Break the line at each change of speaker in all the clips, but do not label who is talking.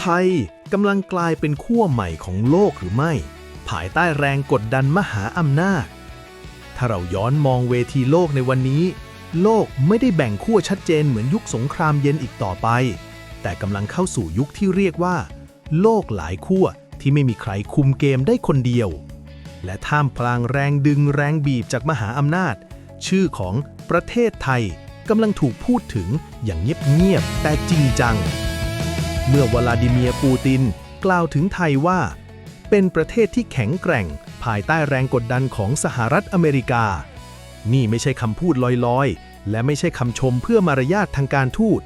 ไทยกำลังกลายเป็นขั้วใหม่ของโลกหรือไม่ ภายใต้แรงกดดันมหาอำนาจ ถ้าเราย้อนมองเวทีโลกในวันนี้ โลกไม่ได้แบ่งขั้วชัดเจนเหมือนยุคสงครามเย็นอีกต่อไป แต่กำลังเข้าสู่ยุคที่เรียกว่า โลกหลายขั้วที่ไม่มีใครคุมเกมได้คนเดียว และท่ามกลางแรงดึงแรงบีบจากมหาอำนาจ ชื่อของประเทศไทยกำลังถูกพูดถึงอย่างเงียบๆแต่จริงจัง เมื่อวลาดิเมียร์ปูตินกล่าวถึงไทยว่า เป็นประเทศที่แข็งแกร่ง ภายใต้แรงกดดันของสหรัฐอเมริกา นี่ไม่ใช่คำพูดลอยๆ และไม่ใช่คำชมเพื่อมารยาททางการทูต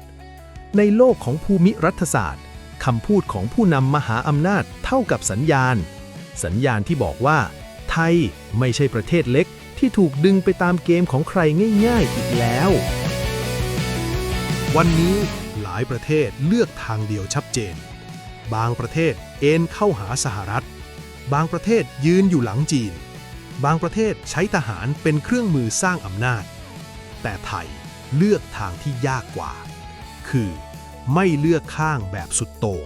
ในโลกของภูมิรัฐศาสตร์คำพูดของผู้นำมหาอำนาจเท่ากับสัญญาณ สัญญาณที่บอกว่า ไทยไม่ใช่ประเทศเล็กที่ถูกดึงไปตามเกมของใครง่าย ๆ อีกแล้ว
วันนี้ายประเทศเลือกทางเดียวชัดเจน บางประเทศเอ็นเข้าหาสหรัฐ บางประเทศยืนอยู่หลังจีน บางประเทศใช้ทหารเป็นเครื่องมือสร้างอำนาจ แต่ไทยเลือกทางที่ยากกว่า คือ ไม่เลือกข้างแบบสุดโต่ง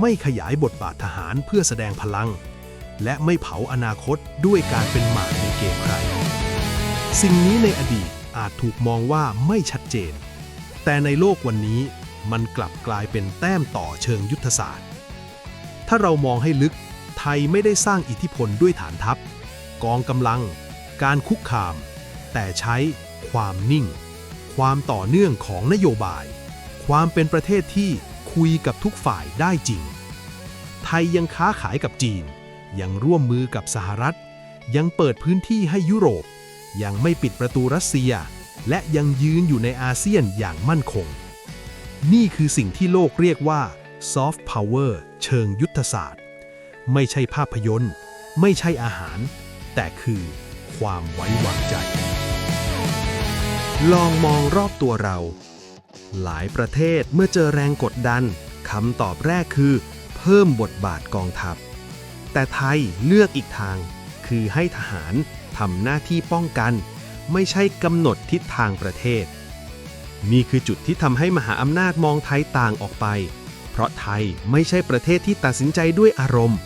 ไม่ขยายบทบาททหารเพื่อแสดงพลัง และไม่เผาอนาคตด้วยการเป็นหมากในเกมใคร สิ่งนี้ในอดีตอาจถูกมองว่าไม่ชัดเจน แต่ในโลกวันนี้ มันกลับกลายเป็นแต้มต่อเชิงยุทธศาสตร์ ถ้าเรามองให้ลึก ไทยไม่ได้สร้างอิทธิพลด้วยฐานทัพ กองกำลัง การคุกคาม แต่ใช้ความนิ่ง ความต่อเนื่องของนโยบาย ความเป็นประเทศที่คุยกับทุกฝ่ายได้จริง ไทยยังค้าขายกับจีน ยังร่วมมือกับสหรัฐ ยังเปิดพื้นที่ให้ยุโรป ยังไม่ปิดประตูรัสเซีย และยังยืนอยู่ในอาเซียนอย่างมั่นคง นี่คือสิ่งที่โลกเรียกว่า soft power เชิงยุทธศาสตร์ ไม่ใช่ภาพยนตร์ ไม่ใช่อาหาร แต่คือความไว้วางใจ
ลองมองรอบตัวเรา หลายประเทศเมื่อเจอแรงกดดันคำตอบแรกคือ เพิ่มบทบาทกองทัพ แต่ไทยเลือกอีกทาง คือให้ทหารทำหน้าที่ป้องกัน ไม่ใช่กำหนดทิศทางประเทศ นี่คือจุดที่ทำให้มหาอำนาจมองไทยต่างออกไป เพราะไทยไม่ใช่ประเทศที่ตัดสินใจด้วยอารมณ์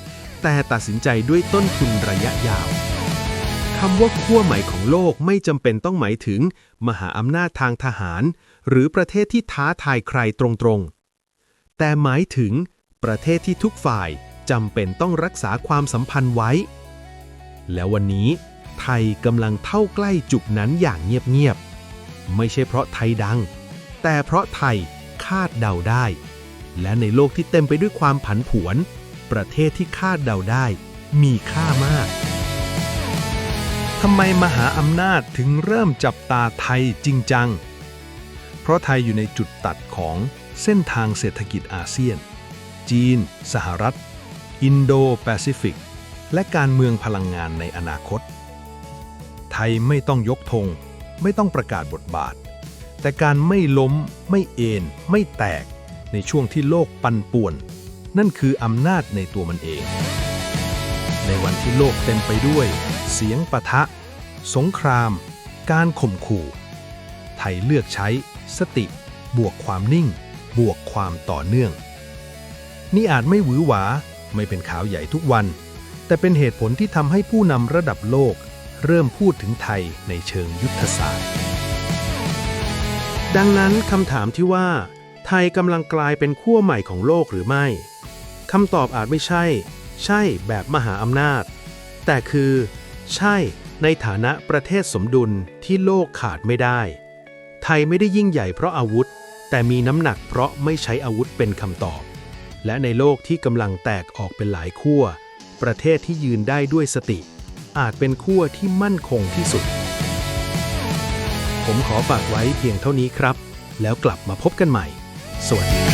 แต่ตัดสินใจด้วยต้นทุนระยะยาวคำว่าขั้วใหม่ของโลกไม่จำเป็นต้องหมายถึง มหาอำนาจทางทหาร หรือประเทศที่ท้าทายใครตรงๆ แต่หมายถึง ประเทศที่ทุกฝ่ายจำเป็นต้องรักษาความสัมพันธ์ไว้ แล้ววันนี้ ไทยกำลังเข้าใกล้จุดนั้นอย่างเงียบๆ ไม่ใช่เพราะไทยดัง แต่เพราะไทยคาดเดาได้ และในโลกที่เต็มไปด้วยความผันผวน ประเทศที่คาดเดาได้ มีค่ามาก
ทำไมมหาอำนาจถึงเริ่มจับตาไทยจริงจัง เพราะไทยอยู่ในจุดตัดของเส้นทางเศรษฐกิจอาเซียน จีน สหรัฐ อินโดแปซิฟิก และการเมืองพลังงานในอนาคต ไทยไม่ต้องยกธง ไม่ต้องประกาศบทบาท แต่การไม่ล้ม ไม่เอนไม่แตก ในช่วงที่โลกปั่นป่วน นั่นคืออำนาจในตัวมันเอง ในวันที่โลกเต็มไปด้วย เสียงปะทะ สงคราม การข่มขู่ ไทยเลือกใช้ สติ บวกความนิ่ง บวกความต่อเนื่อง นี่อาจไม่หวือหวา ไม่เป็นข่าวใหญ่ทุกวัน แต่เป็นเหตุผลที่ทำให้ผู้นำระดับโลก เริ่มพูดถึงไทยในเชิงยุทธศาสตร์ ดังนั้นคำถามที่ว่า ไทยกำลังกลายเป็นขั้วใหม่ของโลกหรือไม่คำตอบอาจไม่ใช่ ใช่แบบมหาอำนาจ แต่คือ ใช่ในฐานะประเทศสมดุลที่โลกขาดไม่ได้ ไทยไม่ได้ยิ่งใหญ่เพราะอาวุธ แต่มีน้ำหนักเพราะไม่ใช้อาวุธเป็นคำตอบ และในโลกที่กำลังแตกออกเป็นหลายขั้วประเทศที่ยืนได้ด้วยสติ อาจเป็นขั้วที่มั่นคงที่สุด ผมขอฝากไว้เพียงเท่านี้ครับ แล้วกลับมาพบกันใหม่ สวัสดีครับ